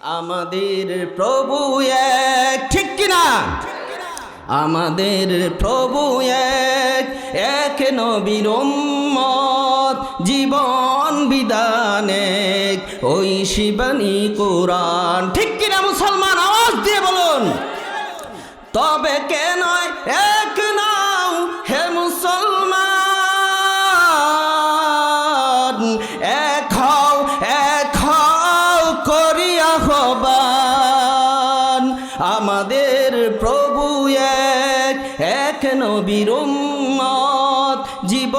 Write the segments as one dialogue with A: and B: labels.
A: আমাদের প্রভু এক, ঠিক কিনা? আমাদের প্রভু এক এক নবীর উম্মত, জীবন বিধানে ওই শিবানী কোরআন, ঠিক কিনা মুসলমান? আওয়াজ দিয়ে বলুন। তবে কেন এক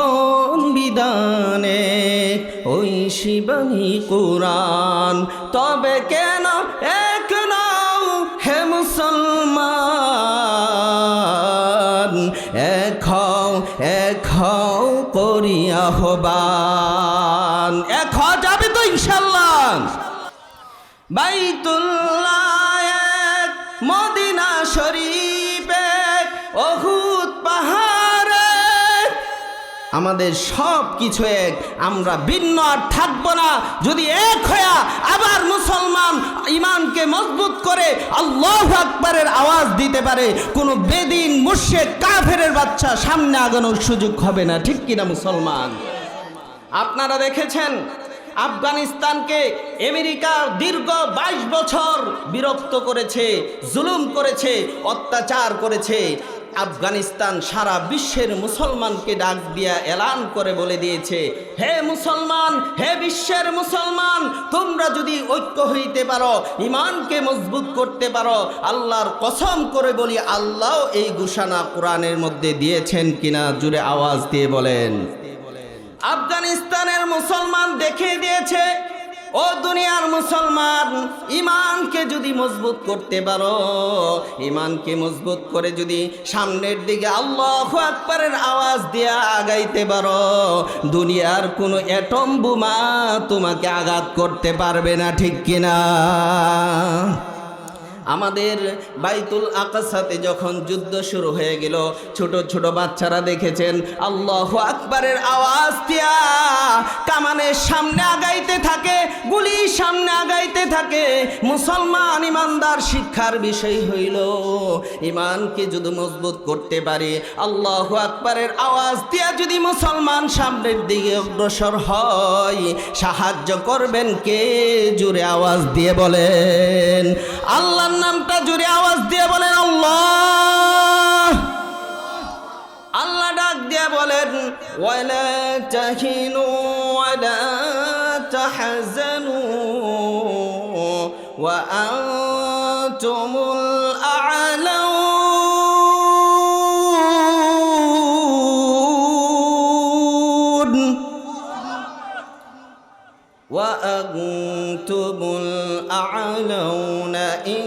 A: জীবন বিধানে, ওই শিবানী কোরআন। তবে কেন এক নাও হে মুসলমান? এক হও, এক করিয়া হবান এক যাবে তো ইনশাল্লাহ। বাইতুল্লাহ আমাদের সব কিছু এক। আমরা ভিন্ন আর থাকব না। যদি এক হইয়া আবার মুসলমান ইমানকে মজবুত করে আল্লাহ আকবরের আওয়াজ দিতে পারে, কোনো বেদিন মুর্শেদ কাফেরের বাচ্চা সামনে আগানোর সুযোগ হবে না। ঠিক কিনা মুসলমান? আপনারা দেখেছেন, আফগানিস্তানকে আমেরিকা দীর্ঘ বাইশ বছর বিরক্ত করেছে, জুলুম করেছে, অত্যাচার করেছে। আফগানিস্তান সারা বিশ্বের মুসলমানকে ডাক দিয়া এলান করে বলে দিয়েছে, হে মুসলমান, হে বিশ্বের মুসলমান, তোমরা যদি ঐক্য হইতে পারো ইমানকে মজবুত করতে পারো, আল্লাহর কসম করে বলি, আল্লাহ এই ঘোষণা কোরআনের মধ্যে দিয়েছেন কিনা জুড়ে আওয়াজ দিয়ে বলেন। আফগানিস্তানের মুসলমান দেখিয়ে দিয়েছে ও দুনিয়ার মুসলমান, ইমানকে যদি মজবুত করতে পারো, ইমানকে মজবুত করে যদি সামনের দিকে আল্লাহ আকবরের আওয়াজ দিয়ে আগাইতে পারো, দুনিয়ার কোনো অ্যাটম বোমা তোমাকে আঘাত করতে পারবে না, ঠিক কিনা? আমাদের বাইতুল আকাশাতে যখন যুদ্ধ শুরু হয়ে গেল, ছোট ছোট বাচ্চারা দেখেছেন, আল্লাহ আকবরের আওয়াজ দিয়া কামানের সামনে আগাইতে থাকে, গুলি সামনে আগাইতে থাকে। মুসলমান ইমানদার শিক্ষার বিষয় হইল, ইমানকে যদি মজবুত করতে পারি, আল্লাহ আকবরের আওয়াজ দিয়া যদি মুসলমান সামনের দিকে অগ্রসর হয়, সাহায্য করবেন কে? জুড়ে আওয়াজ দিয়ে বলেন আল্লাহর নামটা জুড়ে আওয়াজ দিয়ে বলেন আল্লাহ ডাক দিয়ে বলেন, ওয়ালা তাহিনু ওয়ালা তাহজানু ওয়া আনতুমুল وأنتم الأعلون إن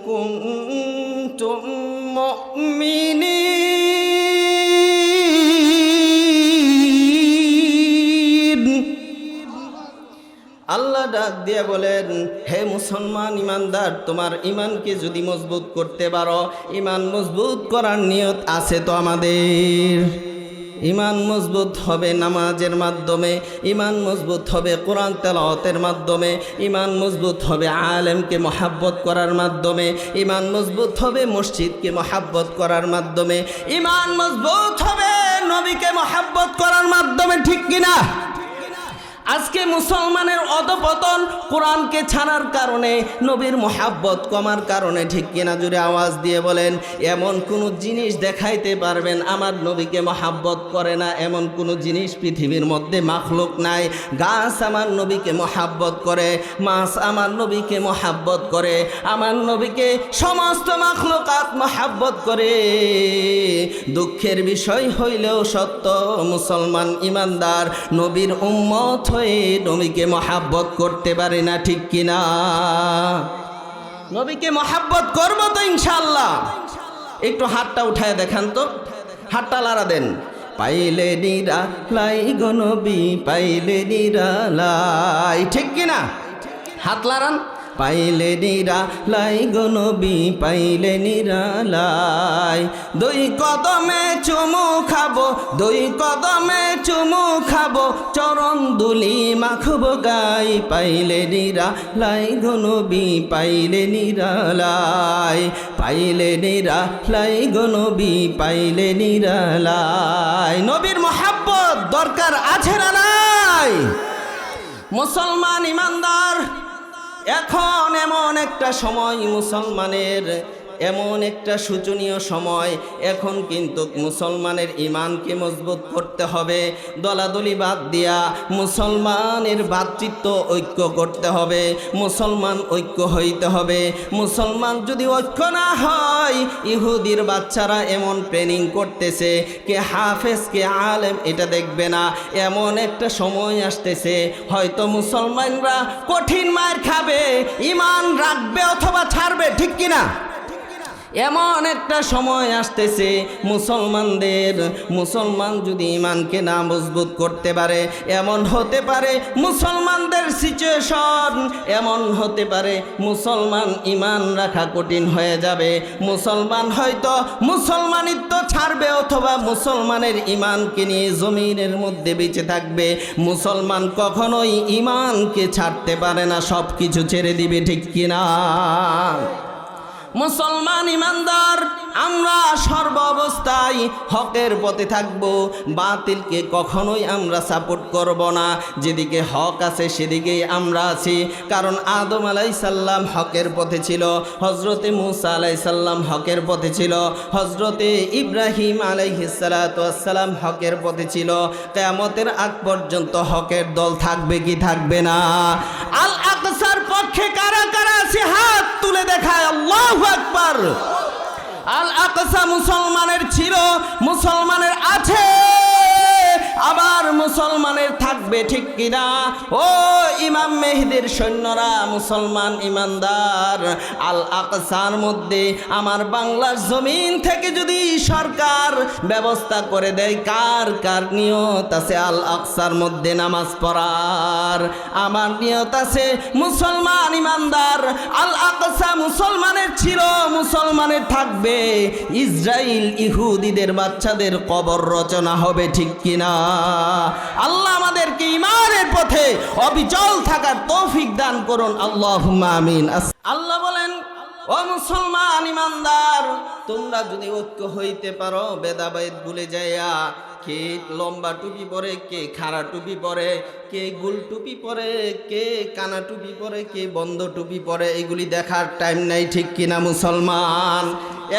A: كنتم مؤمنين আল্লাহ ডাক দিয়ে বলেন হে মুসলমান ইমানদার তোমার ইমানকে যদি মজবুত করতে পারো ইমান মজবুত করার নিয়ত আছে তো আমাদের ইমান মজবুত হবে নামাজের মাধ্যমে, ইমান মজবুত হবে কোরআন তেলাওতের মাধ্যমে, ইমান মজবুত হবে আলেমকে মহাব্বত করার মাধ্যমে, ইমান মজবুত হবে মসজিদকে মহাব্বত করার মাধ্যমে, ইমান মজবুত হবে নবীকে মহাব্বত করার মাধ্যমে, ঠিক কিনা? আজকে মুসলমানের অধপতন কোরআনকে ছাড়ার কারণে, নবীর মোহাব্বত কমার কারণে, ঠিক কিনা জুড়ে আওয়াজ দিয়ে বলেন, এমন কোনো জিনিস দেখাইতে পারবেন, আমার নবীকে মহাব্বত করে না, এমন কোনো জিনিস পৃথিবীর মধ্যে মাখলুক নাই। গাছ আমার নবীকে মহাব্বত করে, মাছ আমার নবীকে মহাব্বত করে, আমার নবীকে সমস্ত মাখলুকাত মহাব্বত করে। দুঃখের বিষয় হইলেও সত্য, মুসলমান ইমানদার, নবীর উম্মত হয়ে নবীকে মহাব্বত করতে পারে না, ঠিক কিনা? নবীকে মহাব্বত করব তো ইনশাল্লাহ একটু হাতটা উঠায় দেখান তো। হাতটা লাড়া দেন। পাইলে নিরা লাই গনবি পাইলে নিরা লাই। ঠিক কিনা? হাত লাড়ান। পাইলে নিরা লাই গনবি পাইলে নিরালাই দুই কদমে চুমু খাব, দুই কদমে চরণ দুলি মাখবো গাই, পাইলে নিরা লাই গনবি পাইলে নিরালাই, পাইলে নিরা লাই গনবি পাইলে নিরালাই। নবীর মোহাব্বত দরকার আছে না নাই? মুসলমান ইমানদার, এখন এমন একটা সময় মুসলমানের এমন একটা শোচনীয় সময়। এখন কিন্তু মুসলমানের ইমানকে মজবুত করতে হবে। দলাদলি বাদ দিয়া মুসলমানের ভাতৃত্ব ঐক্য করতে হবে। মুসলমান ঐক্য হইতে হবে। মুসলমান যদি ঐক্য না হয়, ইহুদির বাচ্চারা এমন ট্রেনিং করতেছে। কে হাফেজ, কে আলেম, এটা দেখবে না। এমন একটা সময় আসতেছে। হয়তো মুসলমানরা কঠিন মার খাবে ইমান রাখবে অথবা ছাড়বে, ঠিক কিনা? এমন একটা সময় আসতেছে, মুসলমানদের, মুসলমান যদি ইমানকে না মজবুত করতে পারে, এমন হতে পারে মুসলমানদের সিচুয়েশন এমন হতে পারে মুসলমান ইমান রাখা কঠিন হয়ে যাবে। মুসলমান হয়তো মুসলমানিত্ব ছাড়বে অথবা মুসলমানের ইমানকে নিয়ে জমিনের মধ্যে বেঁচে থাকবে। মুসলমান কখনোই ইমানকে ছাড়তে পারে না সব কিছু ছেড়ে দিবে ঠিক কিনা? মুসলমান ইমানদার, আমরা সর্ব অবস্থায় হকের পথে থাকব। বাতিলকে কখনোই আমরা সাপোর্ট করব না। যেদিকে হক আছে সেদিকেই আমরা আছি। কারণ আদম আলাই সাল্লাম হকের পথে ছিল হজরতে মুসা আলাই সাল্লাম হকের পথে ছিল হজরতে ইব্রাহিম আলাইহিসালাম হকের পথে ছিল। কেয়ামতের আগ পর্যন্ত হকের দল থাকবে কি থাকবে না? আল আকসা মুসলমানের ছিল মুসলমানের আছে। আবার মুসলমানের থাকবে ঠিক কিনা? ও ইমাম মেহেদির সৈন্যরা, মুসলমান ইমানদার আল আকসার মধ্যে আমার বাংলার জমিন থেকে যদি সরকার ব্যবস্থা করে দেয়, কার কার নিয়ত আছে আল আকসার মধ্যে নামাজ পড়ার? আমার নিয়ত আছে মুসলমান ইমানদার আল আকসা মুসলমানের ছিল, মুসলমানের থাকবে। ইসরায়েল ইহুদিদের বাচ্চাদের কবর রচনা হবে ঠিক কিনা? আল্লাহ আমাদেরকে ইমানের পথে অবিচল থাকার তৌফিক দান করুন। আল্লাহ আমিন। আল্লাহ বলেন, ও মুসলমান ইমানদার তোমরা যদি ঐক্য হইতে পারো বেদাবাইত ভুলে যাইয়া কে লম্বা টুপি পরে, কে খাড়া টুপি পরে, কে গুল টুপি পরে, কে কানা টুপি পরে, কে বন্ধ টুপি পরে, এগুলি দেখার টাইম নাই, ঠিক কিনা মুসলমান?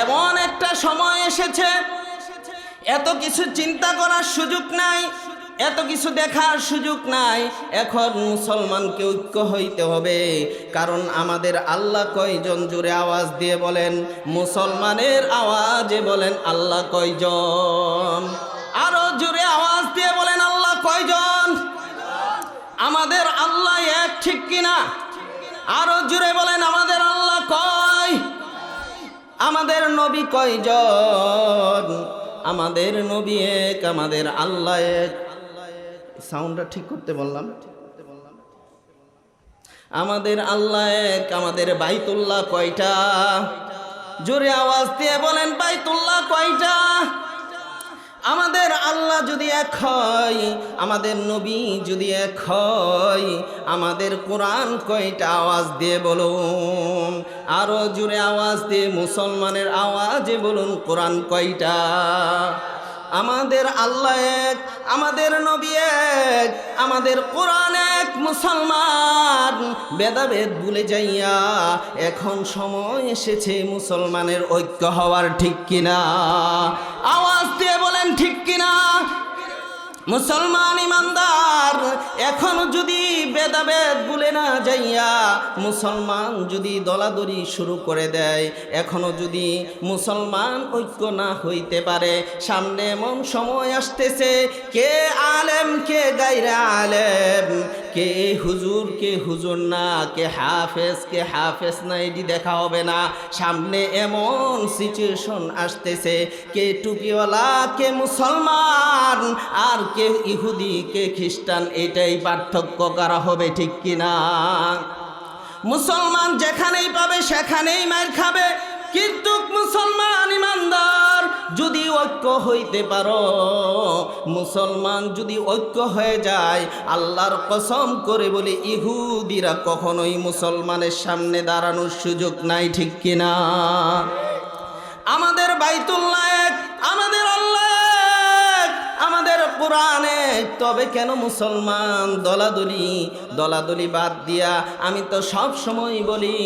A: এমন একটা সময় এসেছে এত কিছু চিন্তা করার সুযোগ নাই, এত কিছু দেখার সুযোগ নাই। এখন মুসলমানকে ঐক্য হইতে হবে, কারণ আমাদের আল্লাহ কয়জন জুড়ে আওয়াজ দিয়ে বলেন? মুসলমানের আওয়াজে বলেন, আল্লাহ কয়জন? আরও জুড়ে আওয়াজ দিয়ে বলেন, আল্লাহ কয়জন? আমাদের আল্লাহ এক, ঠিক কিনা আরও জুড়ে বলেন, আমাদের আল্লাহ কয়? আমাদের নবী কয়জন? আমাদের নবী এক, আমাদের আল্লাহ এক। সাউন্ডটা ঠিক করতে বললাম। আমাদের আল্লাহ এক, আমাদের বাইতুল্লাহ কয়টা? জোরে আওয়াজ দিয়ে বলেন, বাইতুল্লাহ কয়টা? আমাদের আল্লাহ যদি এক হয়, আমাদের নবী যদি এক হয়, আমাদের কোরআন কয়টা আওয়াজ দিয়ে বলুন? আরও জুড়ে আওয়াজ দিয়ে মুসলমানের আওয়াজে বলুন, কোরআন কয়টা? আমাদের আল্লাহ এক আমাদের নবী এক, আমাদের কোরআন এক মুসলমান। বেদাবেদ ভুলে যাইয়া এখন সময় এসেছে মুসলমানের ঐক্য হওয়ার, ঠিক কিনা? আওয়াজ দিয়ে বলেন, ঠিক কিনা? মুসলমান ইমানদার, এখন যদি বেদাবেদ বলে না যাইয়া মুসলমান যদি দলাদলি শুরু করে দেয়, এখনও যদি মুসলমান ঐক্য না হইতে পারে, সামনে এমন সময় আসতেছে, কে আলেম, কে গাইরা আলেম? কে হুজুর কে হুজুর না, কে হাফেজ কে হাফেজ না, এটি দেখা হবে না। সামনে এমন সিচুয়েশন আসতেছে, কে টুপিওয়ালা, কে মুসলমান, আর কে ইহুদি, কে খ্রিস্টান, এটাই পার্থক্য করা হবে ঠিক কিনা? মুসলমান যেখানেই পাবে, সেখানেই মার খাবে। কিন্তু মুসলমান ইমানদার যদি ঐক্য হইতে পারো মুসলমান যদি ঐক্য হয়ে যায় আল্লাহর কসম করে বলে ইহুদিরা কখনোই মুসলমানের সামনে দাঁড়ানোর সুযোগ নাই ঠিক কিনা? আমাদের বাইতুল্লাহ এক, আমাদের আল্লাহ আমাদের কোরআনে তবে কেন মুসলমান দলাদলি? দলাদলি বাদ দিয়া আমি তো সব সময় বলি